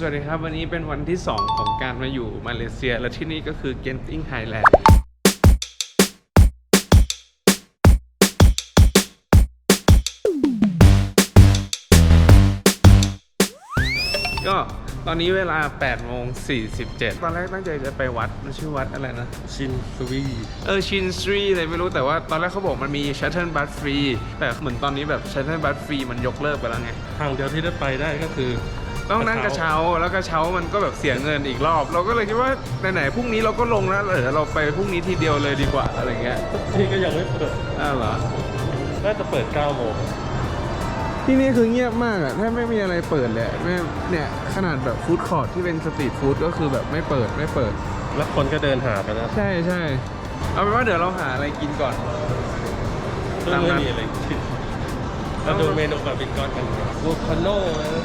สวัสดีครับ วันนี้เป็นวันที่ 2 ของการมาอยู่มาเลเซีย และที่นี่ก็คือ Genting Highland ก็ตอนนี้เวลา8โมง47 ตอนแรกตั้งใจจะไปวัด มันชื่อวัดอะไรนะ ชินสวีเออ ชินสตรีอะไรไม่รู้แต่ว่าตอนแรกเขาบอกมันมีชัตเทิลบัสฟรี แต่เหมือนตอนนี้แบบชัตเทิลบัสฟรีมันยกเลิกไปแล้วไง ทางเดียวที่ได้ไปได้ก็คือ ต้องนั่งกระเช้าแล้วกระเช้ามันก็แบบเสียเงินอีกรอบ เราก็เลยคิดว่าไหนๆพรุ่งนี้เราก็ลงแล้วเดี๋ยวเราไปพรุ่งนี้ทีเดียวเลยดีกว่าอะไรเงี้ยที่ก็ยังไม่เปิดอ้าวเหรอน่าจะเปิด9โมงที่นี่คือเงียบมากอะแทบไม่มีอะไรเปิดเลยไม่เนี่ยขนาดแบบฟู้ดคอร์ทที่เป็นสตรีทฟู้ดก็คือแบบไม่เปิดไม่เปิด แล้วคนก็เดินหากันนะใช่ใช่เอาเป็นว่าเดี๋ยวเราหาอะไรกินก่อนซึ่งไม่มีอะไรกินมาดูเมนูบาร์บีคอนกันบูคาโน่นี่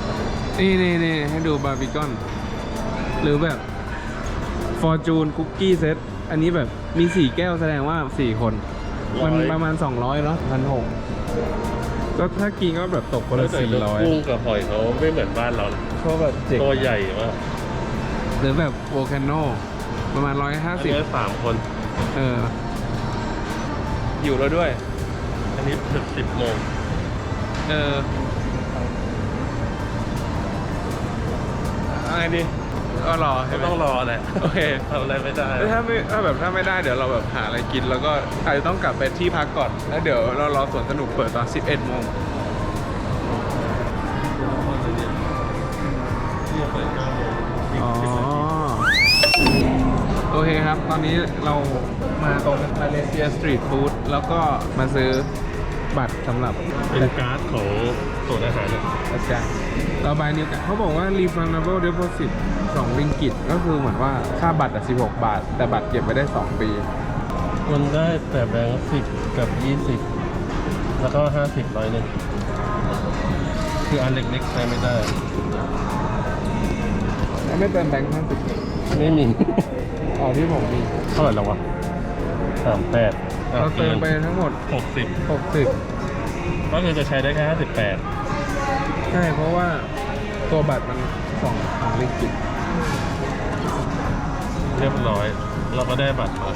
นี่นี่ให้ดูบาร์บีคอน หรือแบบฟอร์จูนคุกกี้เซตอันนี้แบบมี4แก้วแสดงว่า4คน มันประมาณ 200เนาะพันหกก็ถ้ากินก็แบบตกคนละกุ้ง400กับหอยเขาไม่เหมือนบ้านเรานะเพราะแบบเจ๋งตัวใหญ่มากหรือแบบโวลคานโนประมาณอันนี้150สามคน เอออยู่แล้วด้วย อันนี้ถึงสิบโมง เออ ไรดิก็รอใช่ก็ไหมต้องรอแหละโอเคทำอะไรไม่ได้แล้วถ้าไม่ถ้าแบบถ้าไม่ได้เดี๋ยวเราแบบหาอะไรกิน แล้วก็อาจจะต้องกลับไปที่พักก่อนแล้วเดี๋ยวเรารอสวนสนุกเปิดตอน 11โมงที่เปิด9โมงอ๋อโอเคครับ ตอนนี้เรามาตรงมาเลเซียสตรีทฟู้ดแล้วก็มาซื้อ บัตรสำหรับเป็นการ์ดของศูนย์อาหารเนี่ยอาจารย์เราบายนิ้วกันเขาบอกว่า refundable deposit 2ริงกิตก็คือเหมือนว่าค่าบัตรอะ16 บาท แต่บัตรเก็บไว้ได้ 2 ปีมันได้แต่แบงค์สิบกับยี่สิบแล้วก็ห้าสิบร้อยหนึ่งคืออันเล็กๆใช้ไม่ได้ แล้วไม่เติมแบงค์ห้าสิบไม่มี อ๋อที่ผมมีเท่าไหร่แล้ววะสามแปด เราเติมไปทั้งหมดหกสิบ60 ก็คือจะใช้ได้แค่ห้าสิบแปดใช่ เพราะว่าตัวบัตรมันสองสองริงกิตเรียบร้อย เราก็ได้บัตรมา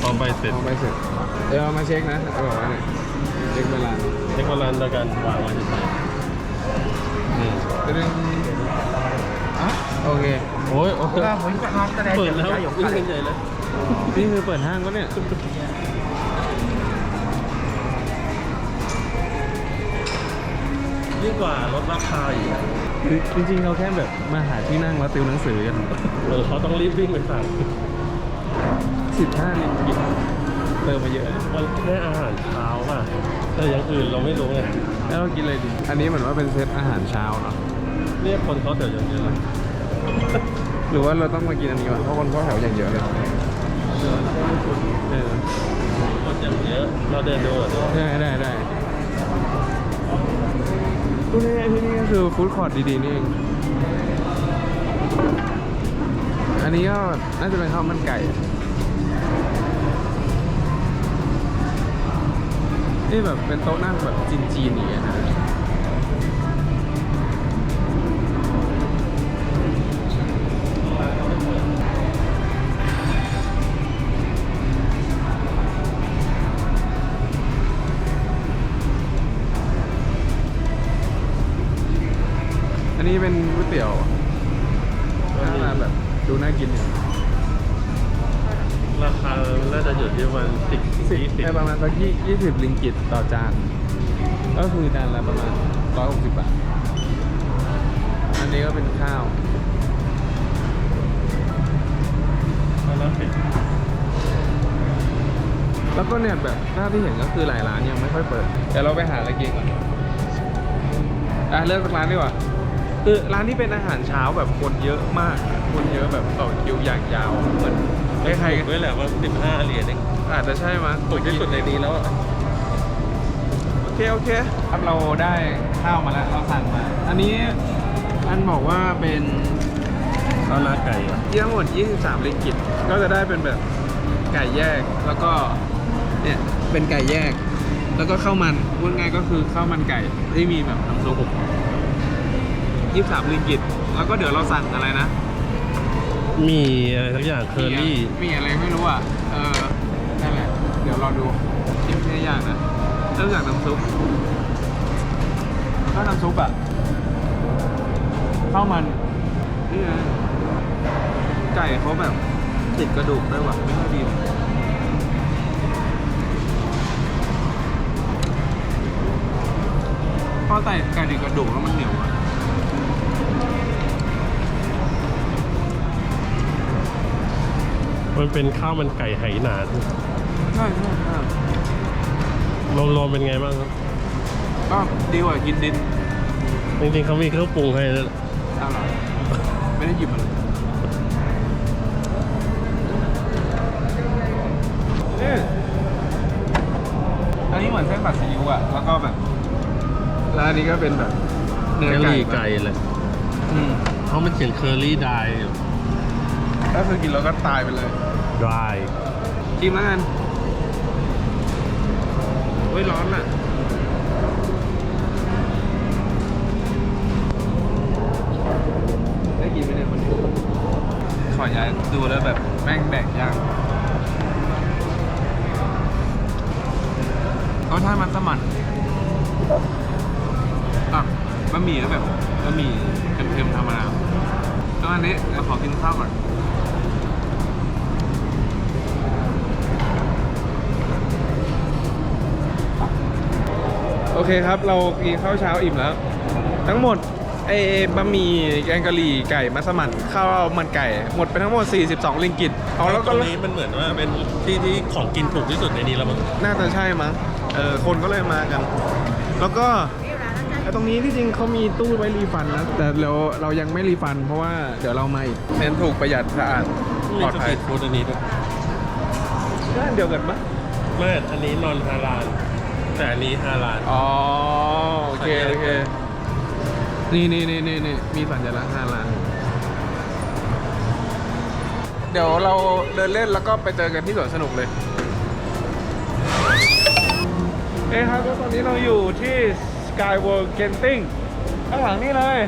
พร้อมใบเสร็จเอาไปเสร็จเดี๋ยวเรามาเช็คนะเอาบอกว่าเนี่ยเช็คเวลาเทคโนโลยีในการวางไว้เฉยๆนี่เรื่องอะโอเค โอ้ยโอ้ย Là Nguyễn Văn Hân tới đây เปิด chừng แล้ว giáo dục วิ่ง cả กันใหญ่เลย นี่คือเปิดห้างก็เนี่ย ยิ่งกว่าลดราคาอีกอะคือจริงๆเราแค่แบบมาหาที่นั่งแล้วติวหนังสือกันเออเขาต้องรีบวิ่งไปสั่งสิบห้าลิตรเติมมาเยอะเลยมันแค่อาหารเช้าป่ะแต่อย่างอื่นเราไม่รู้ไงแล้วเรากินอะไรดี อันนี้เหมือนว่าเป็นเซตอาหารเช้าเนาะเนี่ยคนเขาเดี๋ยวอย่างเดียวเลยหรือว่าเราต้องมากินอันนี้วะเพราะคนเขาแถวอย่างเยอะเลยเออคนอย่างเยอะเราเดินดูอะได้ได้ไดู้นี่ที่นี่ก็คือฟู้ดคอร์ทดีๆนี่เอง อันนี้ก็น่าจะเป็นข้าวมันไก่นี่แบบเป็นโต๊ะนั่งแบบจีนๆอย่างเงี้ยนะ 20 ลิงกิตต่อจาน ก็คือจานละประมาณ 160 บาท อันนี้ก็เป็นข้าวแล้วก็เนี่ยแบบหน้าที่เห็นก็คือหลายร้านยังไม่ค่อยเปิดเดี๋ยวเราไปหาอะไรกินก่อนอะเริ่มจากร้านดีกว่าคือร้านที่เป็นอาหารเช้าแบบคนเยอะมาก คนเยอะแบบต่อคิวอย่างยาวเหมือน ใครด้วยแหละว่าสิบห้าเหรียญเองๆอาจจะใช่มั้ยถูกที่สุดในนี้แล้วอะโอเคโอเคครับเราได้ข้าวมาแล้วเราสั่งมา อันนี้อันบอกว่าเป็นข้าวหน้าไก่อะที่ทั้งหมด23ลิงกิตก็จะได้เป็นแบบไก่แยกแล้วก็เนี่ยเป็นไก่แยก แล้วก็ข้าวมันพูดง่ายก็คือข้าวมันไก่ที่มีแบบน้ำซุป23ลิงกิตแล้วก็เดี๋ยวเราสั่งอะไรนะ มีอะไรสักอย่างเคอรี่มีอะไรไม่รู้อะ เออนั่นแหละ เดี๋ยวรอดูที่ไม่ได้ยากนะเริ่มจากน้ำซุปก็น้ำซุปอะข้าวมันนี่ไงไก่เขาแบบติดกระดูกด้วยว่ะไม่ค่อยดีว่ะพอใส่ไก่ติดกระดูกแล้วมันเหนียวอะ มันเป็นข้าวมันไก่ไหหนาใช่ใช่ใช่รวมๆเป็นไงบ้างครับก็ดีกว่ากินดินจริงๆเขามีเครื่องปรุงให้ด้วยอ้าวเหรอไม่ได้หยิบมาเลยนี่อันนี้เหมือนเส้นผัดซีอิ๊วอะแล้วก็แบบแล้วอันนี้ก็เป็นแบบ เนื้อเคอไก่รี่ไก่แหละอืมเพราะมันเขียนเคอรี่ได ถ้าคือกินแล้วก็ตายไปเลยดรายชิมแล้วกันเฮ้ยร้อนอะได้กินไหมเนี่ยคนนี้ขอย้ายดูแล้วแบบแม่งแบกยากเขาท่ามันสมั่นอะบะหมี่แล้วแบบบะหมี่เค็มๆธรรมดาแล้วอันนี้เราขอกินข้าวก่อน โอเคครับ เรากินข้าวเช้าอิ่มแล้ว ทั้งหมดไอ้บะหมี่แกงกะหรี่ไก่มัสมั่นข้าวมันไก่ หมดไปทั้งหมด 42 ลิงกิตเอาแล้วตก็รงนี้มันเหมือนว่าเป็นที่ที่ของกินถูกที่สุดในนี้แล้วมั้งน่าจะใช่มั้งเออคนก็เลยมากัน แล้วก็ไอ้ตรงนี้ที่จริงเขามีตู้ไว้รีฟันนะ แต่เราเรายังไม่รีฟัน เพราะว่าเดี๋ยวเรามาอีกเน้นถูกประหยัดสะอาดปมีลอดสตภัรียทฟู้ดอันนี้ด้วยด้านเดียวกันปะไม่อันนี้นอนฮาลาล แต่อันนี้ฮาลาลอ๋อโอเคโอเค นี่นี่นี่นี่นี่มีสัญลักษณ์ห้าล้าน เดี๋ยวเราเดินเล่นแล้วก็ไปเจอกันที่สวนสนุกเลย เอ้ครับแล้วตอนนี้เราอยู่ที่ Sky World Genting ข้างหลังนี่เลย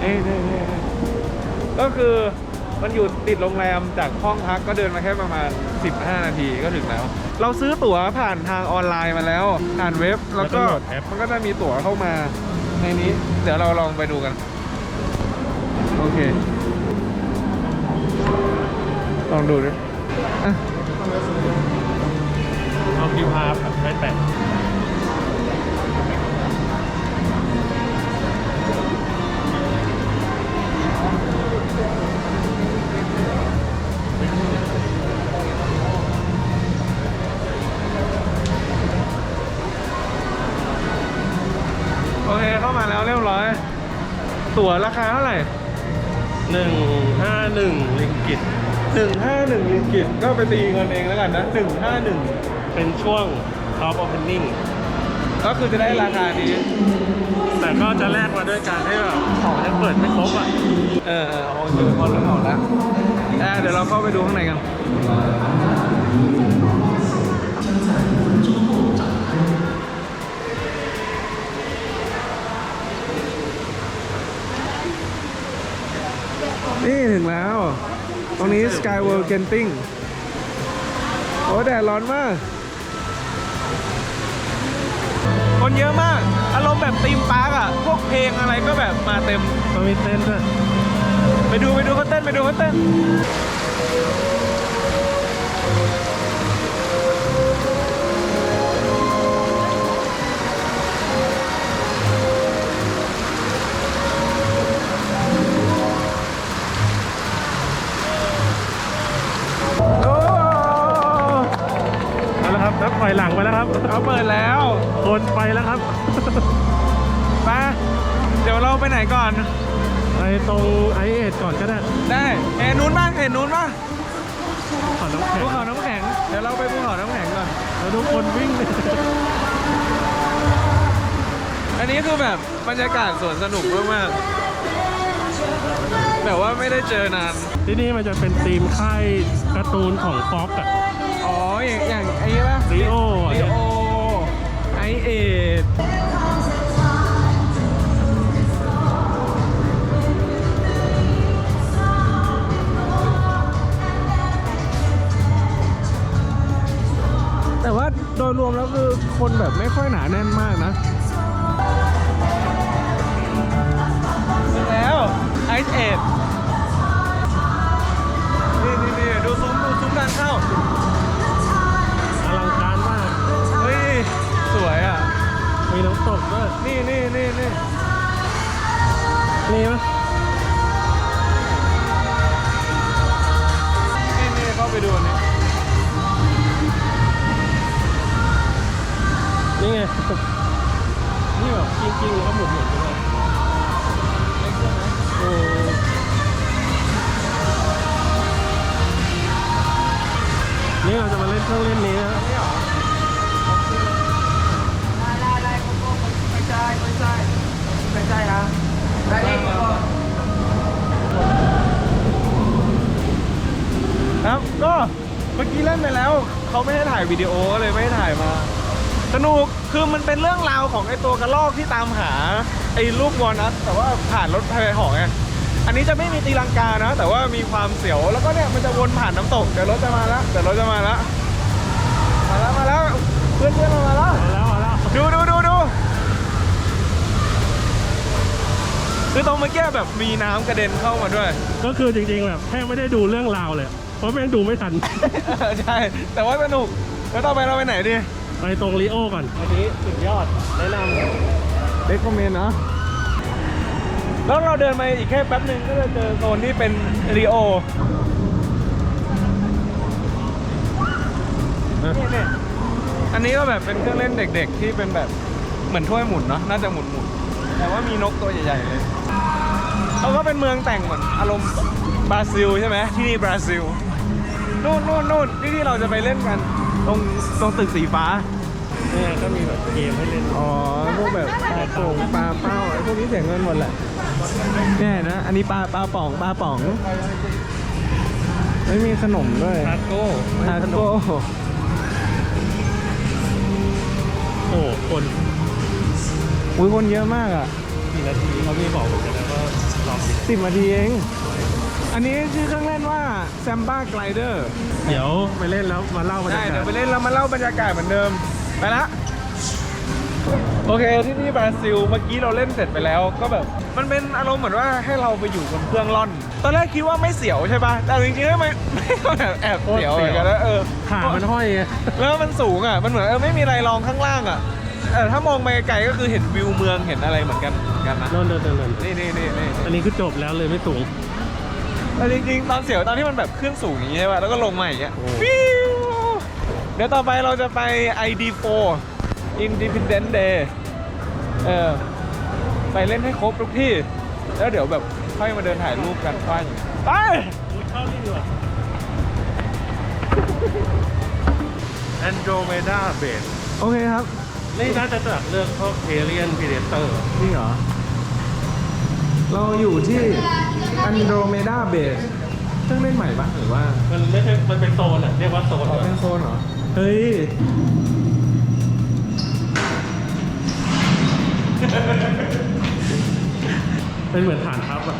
เอ้นี่นี่นี่ก็คือมันอยู่ติดโรงแรมจากห้องพักก็เดินมาแค่ประมาณ 15 นาทีก็ถึงแล้ว เราซื้อตั๋วผ่านทางออนไลน์มาแล้ว ผ่านเว็บแล้วก็แล้วก็โหลดแอป มันก็จะมีตั๋วเข้ามาในนี้ เดี๋ยวเราลองไปดูกัน โอเค ลองดูดิอะเอาคิวพาร์ไม่แตะ เคเข้ามาแล้วเรียบร้อย ตั๋วราคาเท่าไหร่หนึ่งห้าหนึ่งลิงกิตหนึ่งห้าหนึ่งลิงกิตก็ไปตีเงินเองแล้วกันนะหนึ่งห้าหนึ่งเป็นช่วงท็อปโอเพนนิ่งก็คือจะได้ราคานี้ แต่ก็จะแลกมาด้วยการที่แบบของยังเปิดไม่ครบอะ เออเออโอเคพอแล้วเอาละอะเดี๋ยวเราเข้าไปดูข้างในกัน นี่ถึงแล้ว ตรงนี้ Sky World Genting โอ้แดดร้อนมาก คนเยอะมาก อารมณ์แบบธีมปาร์กอะพวกเพลงอะไรก็แบบมาเต็ม มันมีเต้นด้วย ไปดูไปดูเขาเต้นไปดูเขาเต้น เขาเปิดแล้ว คนไปแล้วครับ ไป เดี๋ยวเราไปไหนก่อน ไปตรงไอเอทก่อนก็ได้ได้เห็นนู้นบ้างเห็นนู้นบ้างขอน้ำแข็งภูเขาน้ำแข็ง เดี๋ยวเราไปภูเขาน้ำแข็งก่อน แล้วทุกคนวิ่ง อันนี้คือแบบบรรยากาศสวนสนุกมากๆแบบว่าไม่ได้เจอนาน ที่นี่มันจะเป็นธีมค่ายการ์ตูนของฟ็อกอะ คนแบบไม่ค่อยหนาแน่นมากนะ นี่ไงนี่แบบจริงๆแล้วก็หมุนหมุนๆด้วยโอ้นี่เราจะมาเล่นเครื่องเล่นนี้นะนี่หรอได้ได้ได้ไม่ใช่ไม่ใช่ไม่ใช่นะได้เองครับก็เมื่อกี้เล่นไปแล้ว เขาไม่ให้ถ่ายวิดีโอก็เลยไม่ให้ถ่ายมา สนุกคือมันเป็นเรื่องราวของไอ้ตัวกระรอกที่ตามหาไอ้ลูกวอลนัทแต่ว่าผ่านรถไฟเหาะไงอันนี้จะไม่มีตีลังกานะ แต่ว่ามีความเสียวแล้วก็เนี่ยมันจะวนผ่านน้ำตกเดี๋ยวรถจะมาแล้วเดี๋ยวรถจะมาแล้วมาแล้วมาแล้วเพื่อนเพื่อนเรามาแล้วเอาแล้วเอาแล้วดูดูดูดูคือตรงเมื่อกี้แบบมีน้ำกระเด็นเข้ามาด้วย ก็คือจริงๆแบบแทบไม่ได้ดูเรื่องราวเลยเพราะแม่งดูไม่ทันใช่แต่ว่าสนุกแล้วต่อไปเราไปไหนดี ไปตรงลีโอก่อนอันนี้สุดยอดแนะนำเล็กคอมเมนต์เนาะแล้วเราเดินมาอีกแค่แป๊บหนึ่งก็จะเจอโซนที่เป็นรีโอนี่นี่อันนี้ก็แบบเป็นเครื่องเล่นเด็ก ๆ ที่เป็นแบบเหมือนถ้วยหมุนเนาะน่าจะหมุนหมุนๆแต่ว่ามีนกตัวใหญ่ๆเลยเขาก็เป็นเมืองแต่งเหมือนอารมณ์บราซิลใช่ไหมที่นี่บราซิลนู่นนู่นนู่นที่ที่เราจะไปเล่นกัน ตรงตรงตึกสีฟ้า เนี่ยก็มีแบบเกมให้เล่นอ๋อ พวกแบบปลาโป่งปลาเป้าไอ้พวกนี้เสียเงินหมดแหละเนี่ยนะ อันนี้ปลาปลาป่องปลาป่องไม่มีขนมด้วยทาโก้ทาโก้โอ้คนอุ้ยคนเยอะมากอะกี่นาทีเขามีบอกเหมือนกันนะว่ารอบสิบนาทีเอง อันนี้ชื่อเครื่องเล่นว่าแซมบ้าไกลเดอร์เดี๋ยวไปเล่นแล้วมาเล่าบรรได้ยากาเดี๋ยศวไปเล่นแล้วมาเล่าบรรยากาศเหมือนเดิม ไปละ โอเคที่นี่บราซิล เมื่อกี้เราเล่นเสร็จไปแล้วก็แบบ มันเป็นอารมณ์เหมือนว่าให้เราไปอยู่บนเครื่องล่อน ตอนแรกคิดว่าไม่เสียวใช่ป่ะ แต่จริงๆแล้วมันไม่ก็แบบแอบเสียวเหมือนกันนะเออ ขามันห้อยไงแล้วมันสูงอะ มันเหมือนเออไม่มีอะไรรองข้างล่างอะเออถ้ามองไปไกลๆก็คือเห็นวิวเมืองเห็นอะไรเหมือนกันเหมือนกันนะโน่นเดินเดินเดินนี่นี่นี่นี่อันนี้คือจบแล้วเลยไม่สูง แต่จริงๆตอนเสียวตอนที่มันแบบขึ้นสูงอย่างงี้ใช่ป่ะแล้วก็ลงมาอย่างเงี้ยโอ้ฟิวเดี๋ยวต่อไปเราจะไป ID4 Independent Day เออไปเล่นให้ครบทุกที่ แล้วเดี๋ยวแบบค่อยมาเดินถ่ายรูปกันว่าอย่างเงี้ยไปเข้านี่ดีกว่า Andromeda Base โอเคครับ นี่น่าจะจากเรื่องพวกเอเลียนพี เดเตอร์นี่เหรอเราอยู่ที่ Andromeda Base เครื่องเล่นใหม่ปะหรือว่ามันไม่ใช่ มันเป็นโซนอะ เรียกว่าโซนอ๋ออะเป็นโซนเหรอ เฮ้ย เป็นเหมือนฐานทัพอะ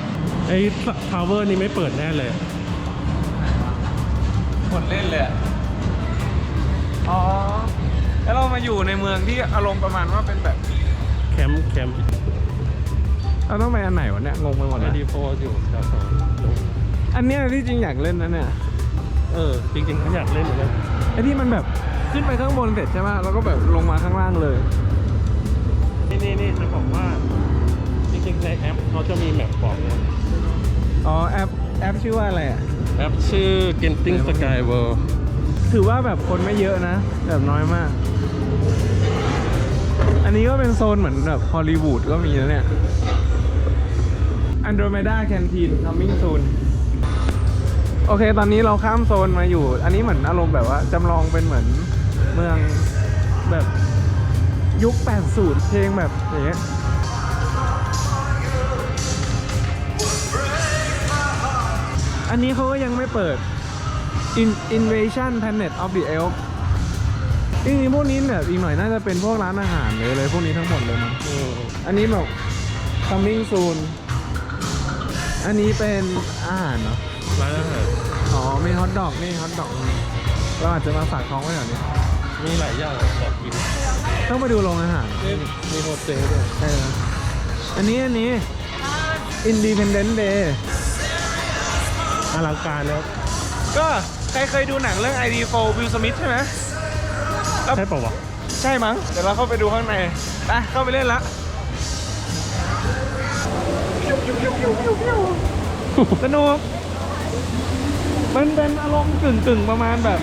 ไอ้ทาวเวอร์นี้ไม่เปิดแน่เลยคนเล่นเลยอะอ๋อ แล้วเรามาอยู่ในเมืองที่อารมณ์ประมาณว่าเป็นแบบ แคมป์แคมป์ เราต้องไปอันไหนวะเนี่ยงงไปหมดไอเลยดีโฟอยู่แถวโซนอันเนี้ยที่จริงอยากเล่นนะเนี่ยเออ จริงๆเขาอยากเล่นเหมือนกันไอ้ที่มันแบบขึ้นไปข้างบนเสร็จใช่ไหมแล้วก็แบบลงมาข้างล่างเลย นี่นี่นี่จะบอกว่า จริงๆในแอปเขาจะมีแมปบอกเลยอ๋อแอปแอปชื่อว่าอะไรอะ แอปชื่อ Genting Sky World ถือว่าแบบคนไม่เยอะนะ แบบน้อยมาก อันนี้ก็เป็นโซนเหมือนแบบฮอลลีวูดก็มีนะเนี่ย Andromeda Canteen coming soon โอเค ตอนนี้เราข้ามโซนมาอยู่ อันนี้เหมือนอารมณ์แบบว่าจำลองเป็นเหมือนเมืองแบบยุค 80 เพลงแบบอย่างเงี้ยอันนี้เขาก็ยังไม่เปิด In Invasion Planet of the Elf จริงๆพวกนี้เนี่ยอีกหน่อยน่าจะเป็นพวกร้านอาหารเลยเลยพวกนี้ทั้งหมดเลยมั้งอันนี้แบบ coming soon อันนี้เป็นอาหารเนาะร้านอาหารอ๋อมีฮอทดอกนี่ฮอทดอกเราอาจจะมาฝากท้องไว้แถวนี้มีหลายอย่างบอกกินต้องไปดูโรงอาหารนี่มีโฮเทลด้วยเอออันนี้อันนี้ Independent Day อลังการนะครับก็ใครเคยดูหนังเรื่อง ID4 Will Smith ใช่ไหมครับใช่ป่าวะ ใช่มั้ง เดี๋ยวเราเข้าไปดูข้างในไปเข้าไปเล่นละ สนุกมันเป็นอารมณ์กึ่งกึ่งๆประมาณแบบ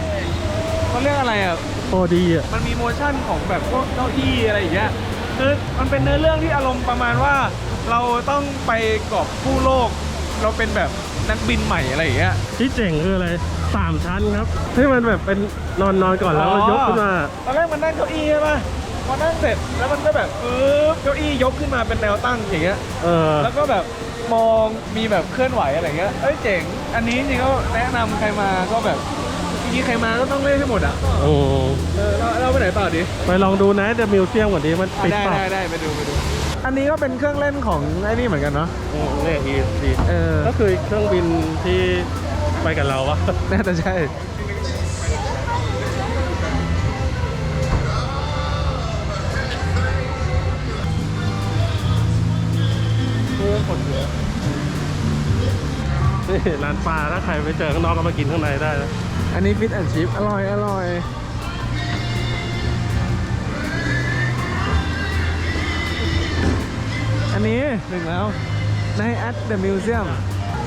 เขาเรียกอะไรอะโอ้ดีอะมันมีโมชั่นของแบบพวกเก้าอี้อะไรอย่างเงี้ยคือมันเป็นเนื้อเรื่องที่อารมณ์ประมาณว่า เราต้องไปกอบกู้โลก เราเป็นแบบนักบินใหม่อะไรอย่างเงี้ยที่เจ๋งคืออะไรสามชั้นครับให้มันแบบเป็นนอนนอนก่อนแล้วก็ยกขึ้นมาตอนแรกมันนั่งเก้าอี้ใช่ป่ะพอนั่งเสร็จแล้วมันก็แบบปึ๊บเก้าอี้ยกขึ้นมาเป็นแนวตั้งอย่างเงี้ยเออแล้วก็แบบ มองมีแบบเคลื่อนไหวอะไรเงี้ยเอ้ยเจ๋ง อันนี้จริงๆก็แนะนำใครมาก็แบบจริงๆใครมาก็ต้องเล่นให้หมดอะโอ้เออเราเราไปไหนต่อดีไปลองดูนะเดอะมิวเซียมก่อนดีมันปิดได้เปล่าได้ได้ไปดูไปดูอันนี้ก็เป็นเครื่องเล่นของไอ้นี่เหมือนกันเนาะโอ้เนี่ยอีดีเออก็คือเครื่องบินที่ไปกับเราวะ น่าจะใช่ ร้านปลาถ้าใครไปเจอข้างนอกก็มากินข้างในได้นะอันนี้ฟิตแอนชิพอร่อยอร่อยอันนี้หนึ่งแล้วใน at the museum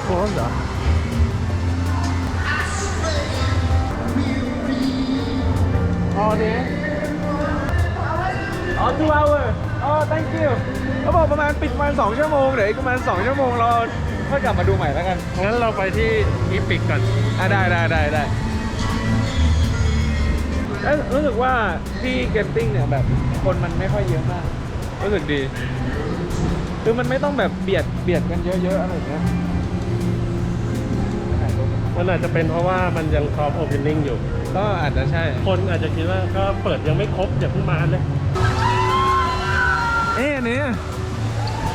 โค้ดเหรออ๋อนี้อ๋อ two hour อ๋อ thank you เขาบอกประมาณปิดประมาณ 2 ชั่วโมงเดี๋ยวอีกประมาณ 2 ชั่วโมงเรา ค่อยกลับมาดูใหม่แล้วกันงั้นเราไปที่อีพิกก่อนอะได้ได้ได้ได้เอ้ยรู้สึกว่าที่เกมติ้งเนี่ยแบบคนมันไม่ค่อยเยอะมากรู้สึกดีคือมันไม่ต้องแบบเบียดเบียดกันเยอะๆอะไรอย่างเงี้ยมันอาจจะเป็นเพราะว่ามันยังท็อปโอเพนนิ่งอยู่ ก็อาจจะใช่ คนอาจจะคิดว่าก็เปิดยังไม่ครบอย่าเพิ่งมาเลย เอ๊ะอันนี้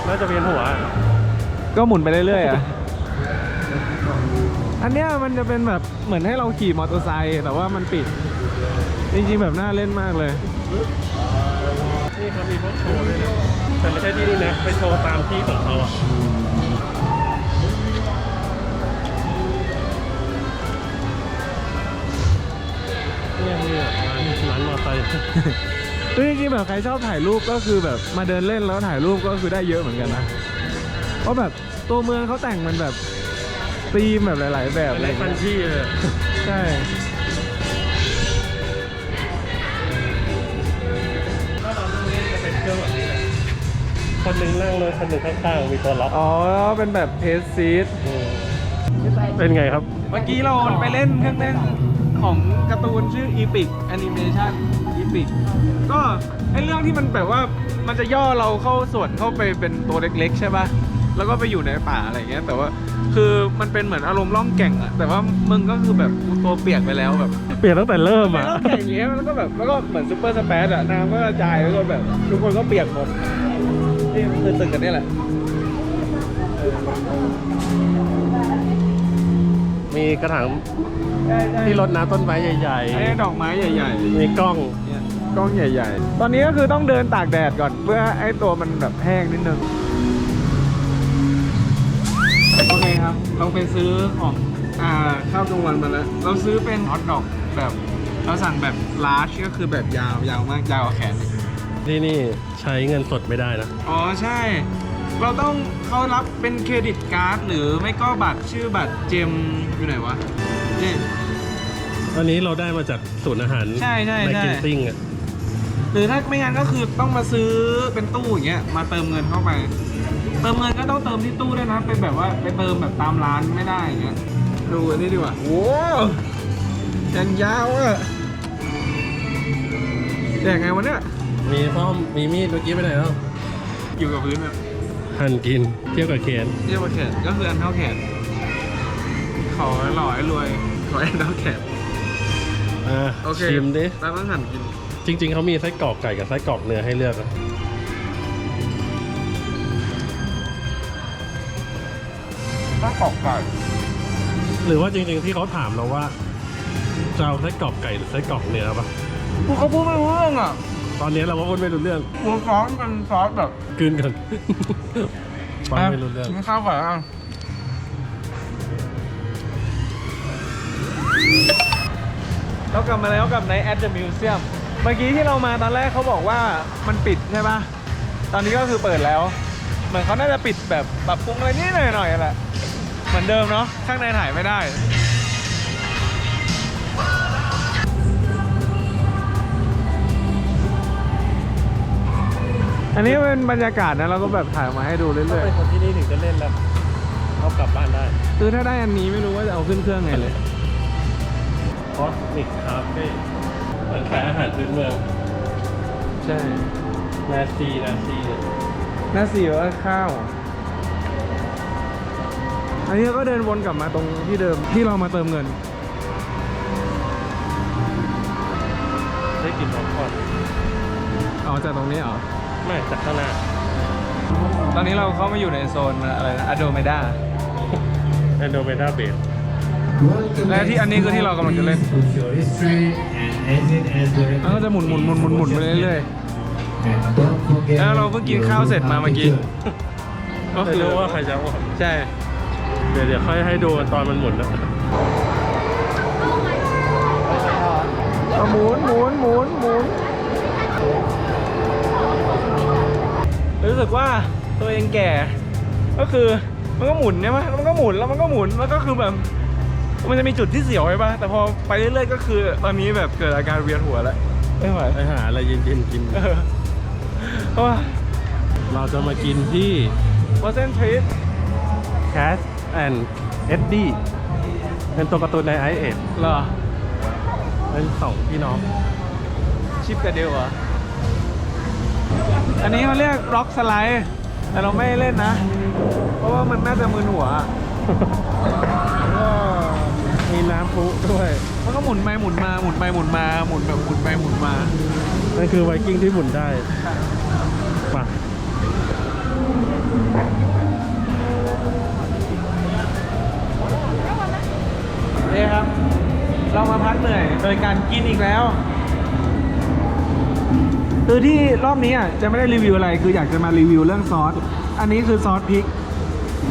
น่าจะเวียนหัว ก็หมุนไปเรื่อยๆอะ อันเนี้ยมันจะเป็นแบบเหมือนให้เราขี่มอเตอร์ไซค์แต่ว่ามันปิด จริงๆแบบน่าเล่นมากเลย นี่เขามีพวกโชว์ด้วยนะ แต่ไม่ใช่ที่นี่นะไปโชว์ตามที่ของเขาอะเนี่ยมีแบบร้านร้านมอเตอร์ไซค์คือจริงๆแบบใครชอบถ่ายรูปก็คือแบบมาเดินเล่นแล้วถ่ายรูปก็คือได้เยอะเหมือนกันนะ เพราะแบบตัวเมืองเขาแต่งมันแบบธีมแบบหลาย ๆ แบบอะไรเล็กอย่างพันเงี้ยที่เลยใช่ถ้าเรานั่งเล่นจะเป็นเครื่องแบบนี้แหละคนหนึ่งนั่งเลยคนหนึ่งข้างๆมีตัวล็อกอ๋อเป็นแบบเทสซีทมเป็นไงครับ เมื่อกี้เราไปเล่นเครื่องเล่นของการ์ตูนชื่อ Epic Animation Epic ก็ไอเรื่องที่มันแบบว่ามันจะย่อเราเข้าส่วนเข้าไปเป็นตัวเล็ก ๆ ใช่ป่ะ แล้วก็ไปอยู่ในป่าอะไรเงี้ย แต่ว่าคือมันเป็นเหมือนอารมณ์ล่องแก่งอะแต่ว่ามึงก็คือแบบตัวเปียกไปแล้วแบบเปลี่ยนตั้งแต่เริ่มเป็นอะล่องแก่งอย่างเงี้ยแล้วก็แบบแล้วก็เหมือนซูเปอร์สเปซอะน้ำก็กระจายแล้วก็แบบทุกคนก็เปียกหมดนี่คือตึกกันนี่แหละ มีกระถางใช่ใช่ที่รดน้ำต้นไม้ใหญ่ไอ้ดอกไม้ใหญ่ๆๆมีกล้องเนี่ยกล้องใหญ่ ๆ ตอนนี้ก็คือต้องเดินตากแดดก่อน เพื่อให้ตัวมันแบบแห้งนิดนึง โอเคครับ เราไปซื้อของอ่าข้าวกลางวันมาแล้ว เราซื้อเป็นฮอทดอกแบบ เราสั่งแบบลาร์จก็คือแบบยาวยาวมากยาวกว่าแขนอีกที่นี่ใช้เงินสดไม่ได้นะ อ๋อใช่ เราต้องเขารับเป็นเครดิตการ์ดหรือไม่ก็บัตรชื่อบัตรเจมอยู่ไหนวะนี่ อันนี้เราได้มาจากศูนย์อาหารใช่ใช่ใช่ กินติ้งอะหรือถ้าไม่งั้นก็คือต้องมาซื้อเป็นตู้อย่างเงี้ยมาเติมเงินเข้าไป เติมเงินก็ต้องเติมที่ตู้ด้วยนะเป็นแบบว่าไปเติมแบบตามร้านไม่ได้อย่างเงี้ยดูอันนี้ดีกว่าโว้ยังยาวอะยังไงวะเนี่ยมีซ่อมมีมีดเมื่อกี้ไปไหนแล้วอยู่กับพื้นแบบหั่นกินเทียบกับเคนเรียกว่าแขนก็คืออันเท่าแขนขอหล่อให้รวยขออันเท่าแขนอ่าโอเคชิมดิแล้วต้องหั่นกิน จริง ๆเขามีไส้กรอกไก่กับไส้กรอกเนื้อให้เลือกนะ อกไก่หรือว่าจริงๆที่เขาถามเราว่าจะเอาไส้กรอกไก่หรือไส้กรอกเนื้อปะกูเขาพูดไม่รู้เรื่องอะตอนนี้เราก็พูดไม่รู้เรื่องกูซอสเป็นซอสแบบกลืนกันฟังไม่รู้เรื่องกินข้าวก่อนอะเรากลับมาแล้วกับใน at the museum เมื่อกี้ที่เรามาตอนแรกเขาบอกว่ามันปิดใช่ปะตอนนี้ก็คือเปิดแล้ว เหมือนเขาน่าจะปิดแบบปรับปรุงอะไรนิดหน่อยๆแหละ เหมือนเดิมเนาะข้างในถ่ายไม่ได้ อันนี้เป็นบรรยากาศนะเราก็แบบถ่ายมาให้ดูเรื่ถ้าอยเป็นคนที่นี่ถึงจะเล่นแล้วเอากลับบ้านได้ๆคือถ้าได้อันนี้ไม่รู้ว่าจะเอาขึ้นเครื่องไงเลย คอสมิกคาเฟ่เหมือนขายอาหารพื้นเมืองใช่นาซีนาซีเนี่ยหน้าสี่ว่าข้าว อันนี้ก็เดินวนกลับมาตรงที่เดิมที่เรามาเติมเงิน ได้กินป๊อปคอร์นเอาจากตรงนี้เหรอ ไม่จากข้างหน้า ตอนนี้เราเข้ามาอยู่ในโซนอะไรนะอโดเมดาแอนโดเมดาเบสและที่อันนี้คือที่เรากำลังจะเล่นมันก็จะหมุนหมุนหมุนหมุนหมุนไปเรื่อยๆแล้วเราเพิ่งกินข้าวเสร็จมาเมื่อกี้ ก็ไม่คือรู้ว่าใครจะอ้วนใช่ เดี๋ยวเดี๋ยวค่อยให้ดูตอนมันหมุนนะเอาหมุนหมุนหมุนหมุนรู้สึกว่าตัวเองแก่ ก็คือมันก็หมุนใช่ไหมแล้วมันก็หมุนแล้วมันก็หมุนแล้วก็คือแบบมันจะมีจุดที่เสียวใช่ปะแต่พอไปเรื่อยๆก็คือตอนนี้แบบเกิดอาการเวียนหัวแล้วไม่ไหวไปหาอะไรเย็นๆกินเออเพราะว่าเราจะมากินที่วอเซนทริป Cash and Eddie เป็นตัวการ์ตูนในไอเอ็ดเหรอเป็นสองพี่น้อง ชิปกับเดลเหรอ อันนี้เขาเรียกร็อกสไลด์แต่เราไม่เล่นนะ เพราะว่ามันน่าจะมึนหัวอะก็มีน้ำพุด้วย มันก็หมุนไปหมุนมาหมุนไปหมุนมาหมุนแบบหมุนไปหมุนมา นั่นคือไวกิ้งที่หมุนได้ เรามาพักเหนื่อยโดยการกินอีกแล้ว คือที่รอบนี้อะจะไม่ได้รีวิวอะไรคืออยากจะมารีวิวเรื่องซอส อันนี้คือซอสพริก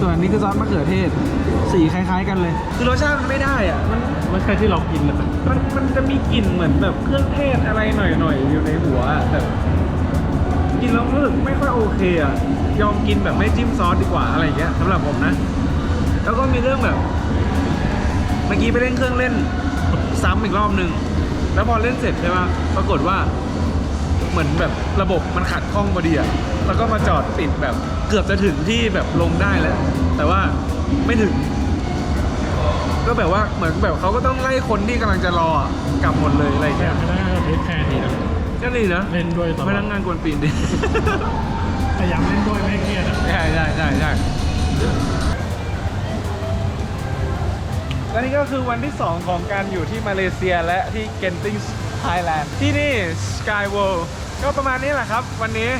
ส่วนอันนี้คือซอสมะเขือเทศ สีคล้าย ๆ กันเลย คือรสชาติมันไม่ได้อะ มันไม่ใช่ที่เรากินนะมันมันจะมีกลิ่นเหมือนแบบเครื่องเทศอะไรหน่อยๆอยู่ในหัวอะแบบกินแล้วรู้สึกไม่ค่อยโอเคอะ ยอมกินแบบไม่จิ้มซอสดีกว่าอะไรอย่างเงี้ยสำหรับผมนะ แล้วก็มีเรื่องแบบ เมื่อกี้ไปเล่นเครื่องเล่น ซ้ำอีกรอบหนึ่งแล้วพอเล่นเสร็จใช่ปะปรากฏว่า เหมือนแบบระบบมันขัดข้องพอดีอะแล้วก็มาจอดติดแบบเกือบจะถึงที่แบบลงได้แล้ว แต่ว่าไม่ถึง ก็แบบว่าเหมือนแบบเขาก็ต้องไล่คนที่กำลังจะรออะกลับหมดเลยอะไรอย่างแต่เงี้ยพนักงานเทสแคร์ดีนะก็นี่นะเล่นด้วยตลอดพนักงานกวนปีนดิ พยายามเล่นด้วยไม่ให้เครียดอะใช่ใช่ใช่ใช่ และนี่ก็คือวันที่ 2 ของการอยู่ที่มาเลเซียและที่เกนติงไทยแลนด์ที่นี่ Sky World ก็ประมาณนี้แหละครับ วันนี้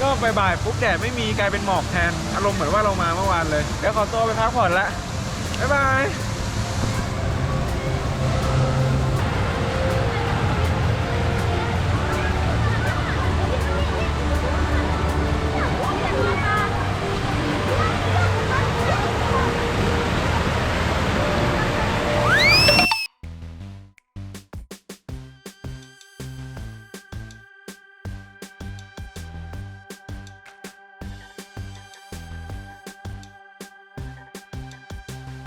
ก็บ่ายๆปุ๊บแดดไม่มีกลายเป็นหมอกแทน อารมณ์เหมือนว่าเรามาเมื่อวานเลย เดี๋ยวขอตัวไปพักผ่อนละบ๊ายบาย